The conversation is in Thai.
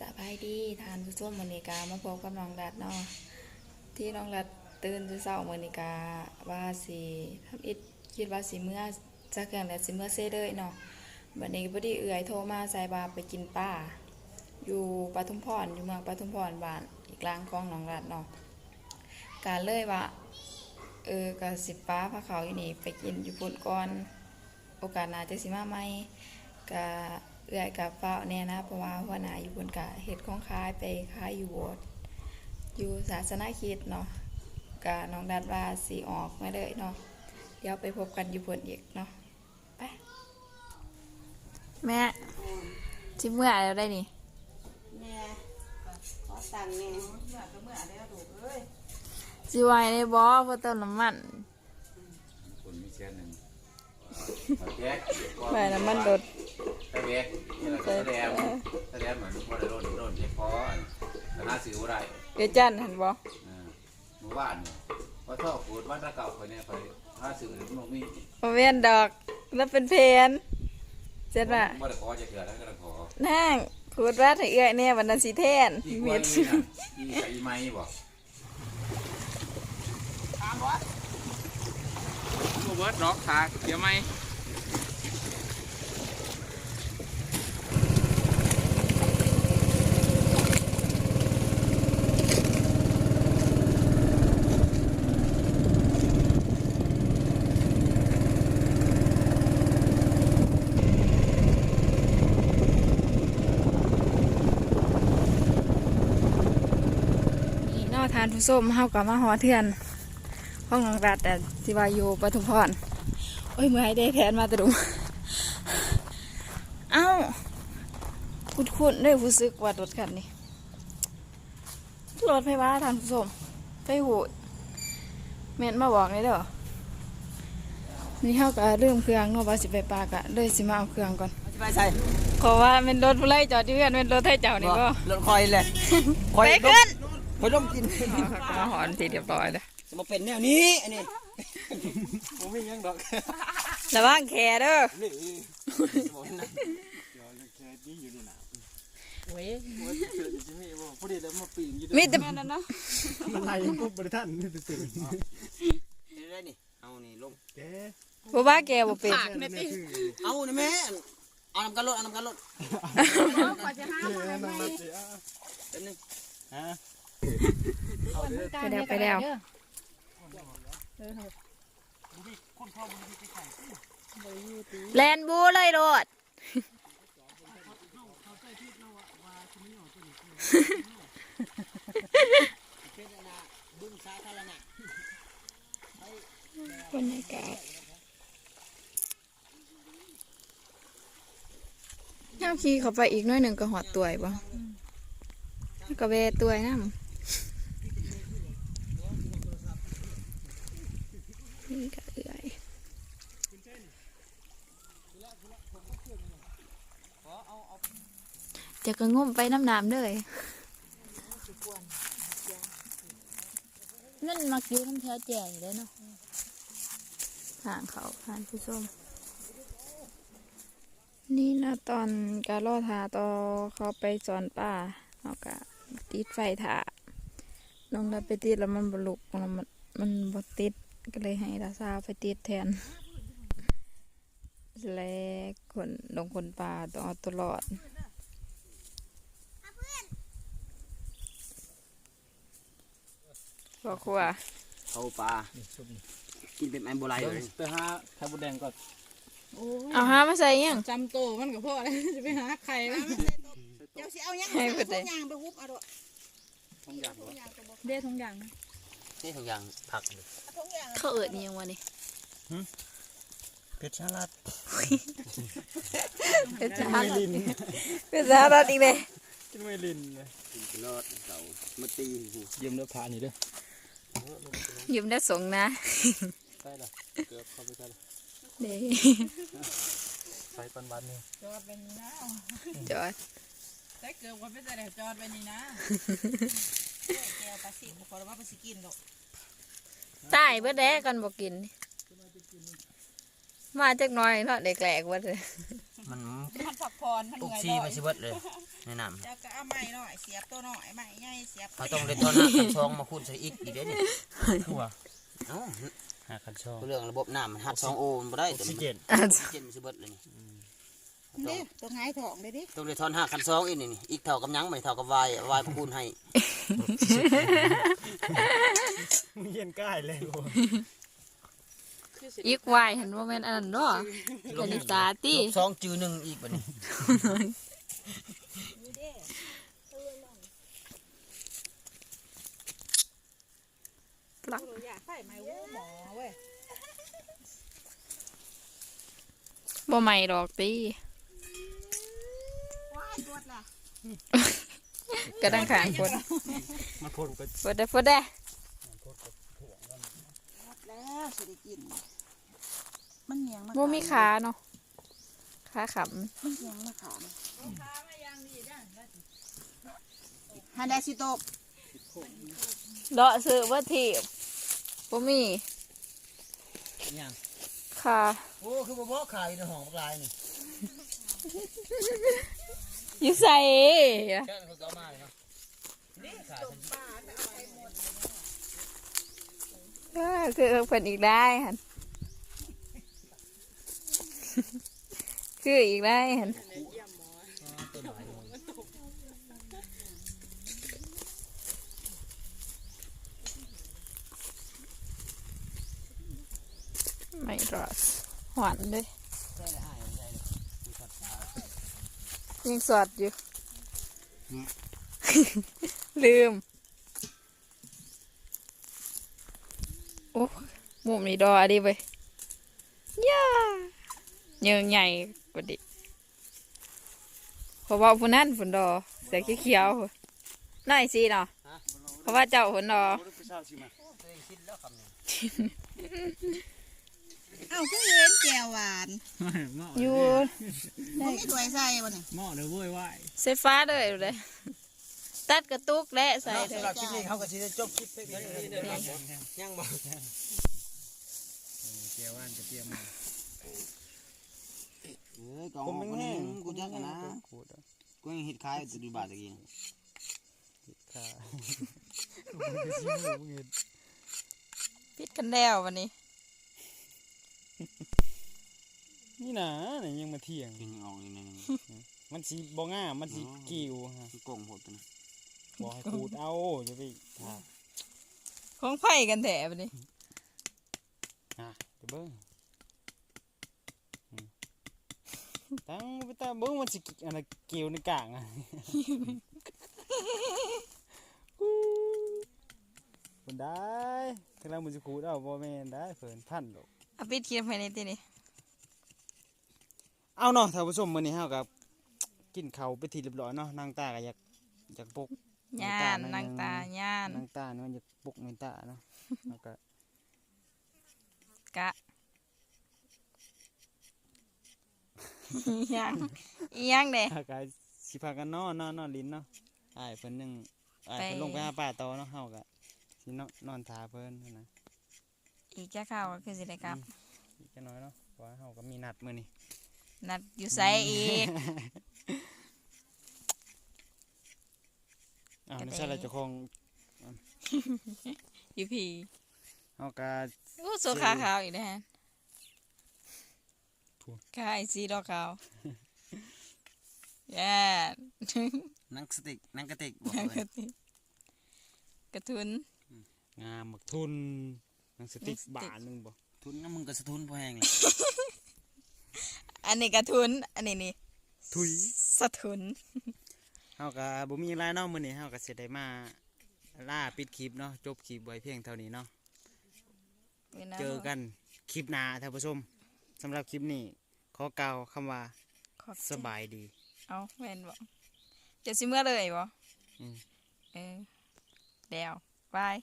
สบายดีทานผู้ชมมอนิกามาพบกับน้องรัดเนาะที่น้องรัดตื่นเช้ามอนิกาว่าสิทำอิดคิดว่าสิเมื่อจะเครื่องแต่สิเมื่อเซ่เลยเนาะบัดนี้พอดีเอื่อยโทรมาใส่บาไปกินป้า อยู่ปทุมพรอยู่เมืองปทุมพรบ้านอีกหลางของน้องรัดเนาะการเลยว่าเออกับสิป้าพาเขาอยู่นี่ไปกินอยู่พุ่นก่อน โอกาสหน้าจะสิมาใหม่กะ เอื้อยกับเฝ้าแน่นะเพราะว่าหัวหน้าอยู่บนกะเฮ็ดของขายไปขายอยู่โบสถ์อยู่ศาสนาคริดเนาะกะน้องดัดว่าสิออกมาเลยเนาะเดี๋ยวไปพบกันอยู่พุ่นอีกเนาะไปแม่จิเมื่อแล้วได้นี่แม่ขอสั่งแม่สิไหวได้บ่เพราะเติมน้ำมันคนมีเส้นหนึ่งเอาแจ๊กไหวน้ำมันรถ ตะเบกนี่แหละแสดงแสดงเหมือนพอได้โดนโดนเจ็บคอแต่หาซื้อบ่ได้เดี๋ยวจันเห็นบ่เมื่อวานเนี่ยพอชอบพูดบ้านตะเก่าคนเนี่ยไปหน้าซื้อหรือมันมีบ่แม่นดอกแล้วเป็นเพนเจ็ดว่าบ่ได้ขอจะเถื่อแล้วก็ได้ขอนั่งพูดว่าถ้าเอื้อยเนี่ยวันนั้นสิแทนเม็วยดนี่นะที่ใส่ไม้บ่ถามบ่บ่เบิดดอกขาเดี๋ยวไหม ทานผู้ส้มเฮากับมาหอเทือนห้องน้องรัดแต่สิวาอยู่ปทุมพรโอ้ยเมื่อให้ได้แผนมาแตะดุมเอ้าคุณคุณได้รู้สึกว่ารถคันนี้รถไฟฟ้าทานผู้ส้มไปหูเม็นมาบอกเลยเด้อนี่เฮาก็เริ่มเครื่องเนาะว่าสิไปปากะเลยสิมาเอาเครื่องก่อนไปใส่ขอว่าเป็นรถผู้ไล่จอดที่เพื่อนเป็นรถให้เจ้านี่ก็รถคอยเลยคอยไปขึ้น คอยร่มกินมาหอนทีเรียบร้อยเลยจะมาเป็นแนวนี้อันนี้ผมไม่ยังดอกระวังแคเด้อนี่บอกนั่นพอดีแล้วมาปีนอยู่มีแต่นั่นเนาะอะไรพวกบริษัทนี่ตื่นได้นี่เอานี่ลงแกบ่ว่าแกบ่เป็นนี่คือเอานี่แม่เอานำกันรถเอานำกันรถนั่งรถเสียเป็นนึงฮะ ไปแล้วไปแล้วแลนบูเลยโดดบึ้งสาธารณะบรรยากาศย่าขี่เข้าไปอีกหน้อยหนึ่งก็หอดตัวยบ่แล้วก็เวตัวยน้ำ นี่ก็เอื่อยจะกระงมไปน้ำน้ำเลยนั่นมักอยู่น้ำแถวแจ่อยู่เลยเนาะทางเขาทานผู้ชมนี่นะตอนการล่อทาต่อเขาไปสอนป่าเอากะติดไฟถาลงแล้วไปติดแล้วมันบลุกแล้วมันมันบติด ก็เลยให้ดาซาไปติดแทน และคนลงคนป่าต้องเอาตลอดพ่อครัวเขาปลากินเป็นแอมโบไลเลยไปหาไข่บดแดงก่อนเอาหามาใส่ยังจำโตวมันกับพ่อเลยจะไปหาใครนะเจ้าสิเอายังให้เพิ่นได้ยางไปวุบเอาด้วยต้องอยากหรอเด้ทุกอย่าง นี่ทุกอย่างผักเขาเอิดนี่ยังวะนี่เพชรชาลัดเป็นสารัดเป็นสารัดอีกเลยกินไม่ลินเลยกินรถเสามาตีหูยืมเนื้อพานี่เด้อยืมได้สงนะใช่ละเกือบเข้าไปใช่ละเด้ใส่ปันวันนี่จอดไปนี่นะจอดแต่เกิดว่าไม่ได้จอดไปนี่นะ แก้วปลาสิบขอว่าปลาสิกินดอกตายเบิดแด้กันบอกกิน มาจักหน้อยเนาะเด็กแหลกว่าเลยมันมันพักผ่อนมันเหอุกนื่อยซีบ่ไปสิเบิดเลยแนะนำแล้วก็เอาไม้หน่อยเสียบตัวหน่อยไม้ใหญ่เสียบเขาต้องเล่นตอนหน้าคันซองมาคูณใส่อีกอีกเด้นี่ทั่วเอ้าหาคันช่องเรื่องระบบน้ำมันหัดสองโอมันบ่ได้ออกแต่ซิมันเจนออกซิเจนมันสิเบิดเลยนี่ นี่ตัวง่ายท้องเลยดิต้องได้ทอนห้าคันซองอีกนี่นี่อีกเท่ากับหยังไม่เท่ากับวายวายคูณให้มึงเย็นใกล้เลยกูอีกวายเห็นว่าแม่นอันนั้นเนาะกนิตาติลูกซองจือหนึ่งอีกบัดนี้ปลักอยากใส่ไม้วูหมอเว้ยบ่ใหม่ดอกตีว้ายปวดล่ะ กระดังขางฝนมันพ่นก็ฝนได้ฝนได้แล้วสิได้กิน มันเหนียงมาบ่มีขาเนาะขาขมันเหนียงมาขามฮันไดสิโตกำเลาะซื้อว่าทีบบ่มียังขาโอ้ คือบ่บ่ขายในห้องบักลายนี่ อยู่ใส่แค่นั้นเขาก็เอามาเลยเนาะนี่ขายฉันก็คือเพิ่นอีกได้หั่นคืออีกได้หั่นไม่รอดหวานเลย ใช่เลยอ้ายใช่เลยมีสัตว์ป่า ยังสอดอยู่ ลืม โอ้มุมนี้ดอดิเว้ยย่าเยิงใหญ่กว่าดิเพราะว่าผู้นั้นฝนดอเสียเขียวๆน่อยสิเนาะเพราะว่าเจ้าฝนดอตัว เองคิดแล้วคำนี้เอ้าเพิ่งเห็นแก้วหวานอยู่บ่มีถ้วยใส่บ่นี่หม้อเด้อเว้ยว่ายใส่ฟ้าเลยเลยตัดกระตุกและใส่เลสำยหรับคลิปนี้เขาก็สิได้จบคลิปไปเพียงเท่านี้นะครับยังบ่เจียวว่านจะเตรียมมาเอ้ยกองมันแห้งกูจักกันนะขูดอะกูยังเฮ็ดขายอยู่ที่บ้านตะกี้ค่ะมึงจะชิมมึงเห็นปิดกันแล้ววันนี้ นี่นะนี่ยังมาเที่ยงกินออกนี่นี่มันสีบ่ง่ามมันสีกิ้วฮะโกงโหดตัวนะบอกให้ขูดเอาจะไปหาของไผ่กันแถวันนี้หาเดี๋ยวเบิ้งอืมตั้งไปตาเบิ้งมันสิอะไรเกี่ยวในกลางอะอู้คนได้ถ้าเรามันจะขูดเอาบ่แม่นได้เพิ่นพันดอก เอาปิดคลิปภายในตีนี้เอาเนาะท่านผู้ชมมื้อนี้เฮากับกินข้าวไปทีเรียบร้อยเนาะนางตาก็อยากอยากปลุกย่านนางตาย่านนางตานี่มันอยากปลุกนางตาเนาะแล้วก็กะอีหยังอีหยังเด้อากาสิพากันนอนนอนนอนลิ้นเนาะอ้ายเพิ่นหนึงอ้ายเพิ่นไปลงไปหาป่าต่อเนาะเฮาก็สินอนนอนทาเพิ่นนั่นนะ อีกจะเข้าวก็คือสิได้กลับ อีกจักหน่อยเนาะเพราะว่าเฮาก็มีนัดมื้อนี้นัดอยู่ไสอีก อ้าวก็ไม่ได้ใช่ละเจ้าของอยู่พี่เฮาก็โอ้โซขาขาวอีกนะฮะถูกขาไอซีดอกขาวย่านนังสติกนังกระติกบอกนังเลกระยติกกระทุนงามหมักทุนห นังสติ๊กหนังสติ๊กบาทหนึงบ่ทุนน้ำมึงก็สะทุนพอแห้งเลยอันนี้กระทุน อันนี้นี่ทุยสะทุนเฮาก็บ่มีอะไรเนาะมื้อนี้เฮาก็สิได้มาล่าปิดคลิปเนาะจบคลิปไว้เพียงเท่านี้เนาะเจอกันคลิปหน้าท่านผู้ชมสำหรับคลิปนี้ขอกล่าวคำว่าขอบใจสบายดี เอาแม่นบ่เดี๋ยวสิเมื่อเลยบ่อืมเออแล้วบาย